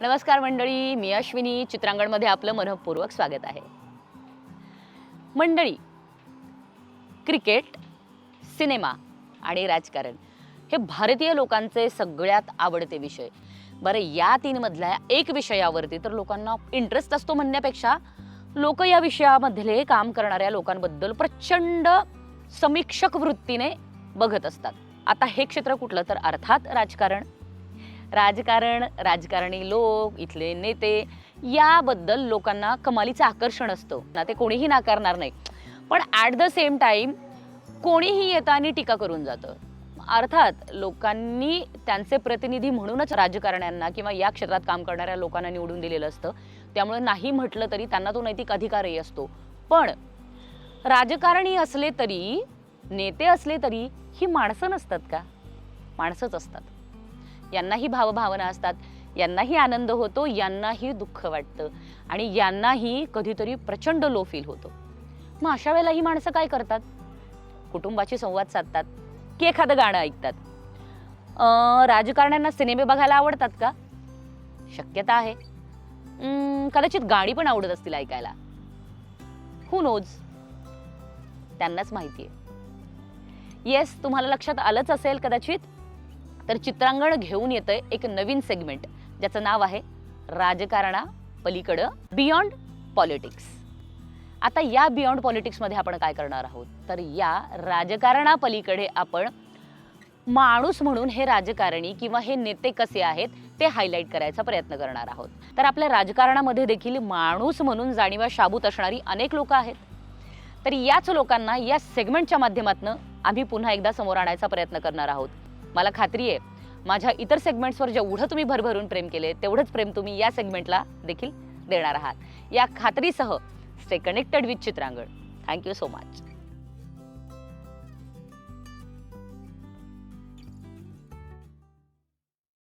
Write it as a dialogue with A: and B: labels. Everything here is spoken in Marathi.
A: नमस्कार मंडळी मी अश्विनी. चित्रांगणमध्ये आपलं मनपूर्वक स्वागत आहे. मंडळी क्रिकेट सिनेमा आणि राजकारण हे भारतीय लोकांचे सगळ्यात आवडते विषय. बरं या तीनमधल्या एक विषयावरती तर लोकांना इंटरेस्ट असतो म्हणण्यापेक्षा लोक या विषयामधले काम करणाऱ्या लोकांबद्दल प्रचंड समीक्षक वृत्तीने बघत असतात. आता हे क्षेत्र कुठलं तर अर्थात राजकारण. राजकारण राजकारणी लोक इथले नेते याबद्दल लोकांना कमालीचं आकर्षण असतं. ना ते कोणीही नाकारणार नाही. पण ॲट द सेम टाईम कोणीही येतं आणि टीका करून जातं. अर्थात लोकांनी त्यांचे प्रतिनिधी म्हणूनच राजकारण्यांना किंवा या क्षेत्रात काम करणाऱ्या लोकांना निवडून दिलेलं असतं. त्यामुळे नाही म्हटलं तरी त्यांना तो नैतिक अधिकारही असतो. पण राजकारणी असले तरी नेते असले तरी ही माणसं नसतात का? माणसंच असतात. यांनाही भावभावना असतात यांनाही आनंद होतो यांनाही दुःख वाटतं आणि यांनाही कधीतरी प्रचंड लो फील होतो. मग अशा वेळेला ही माणसं काय करतात? कुटुंबाशी संवाद साधतात की एखादं गाणं ऐकतात? राजकारण्यांना सिनेमे बघायला आवडतात का? शक्यता आहे. कदाचित गाणी पण आवडत असतील ऐकायला. हु नोज त्यांनाच माहिती आहे. येस तुम्हाला लक्षात आलंच असेल कदाचित. तर चित्रांगण घेऊन येतंय एक नवीन सेगमेंट ज्याचं नाव आहे राजकारणा पलीकडं बियॉन्ड पॉलिटिक्स आता या बियॉन्ड पॉलिटिक्समध्ये आपण काय करणार आहोत? तर या राजकारणापलीकडे आपण माणूस म्हणून हे राजकारणी किंवा हे नेते कसे आहेत ते हायलाईट करायचा प्रयत्न करणार आहोत. तर आपल्या राजकारणामध्ये देखील माणूस म्हणून जाणीवा शाबूत असणारी अनेक लोक आहेत. तर याच लोकांना या सेगमेंटच्या माध्यमातून आम्ही पुन्हा एकदा समोर आणायचा प्रयत्न करणार आहोत. मला खात्री आहे. माझ्या इतर सेगमेंट्सवर जेवढं तुम्ही भरभरून प्रेम केले तेवढंच प्रेम तुम्ही या सेगमेंटला देखील देणार आहात. या खात्रीसह stay connected with Chitrangan. Thank you so much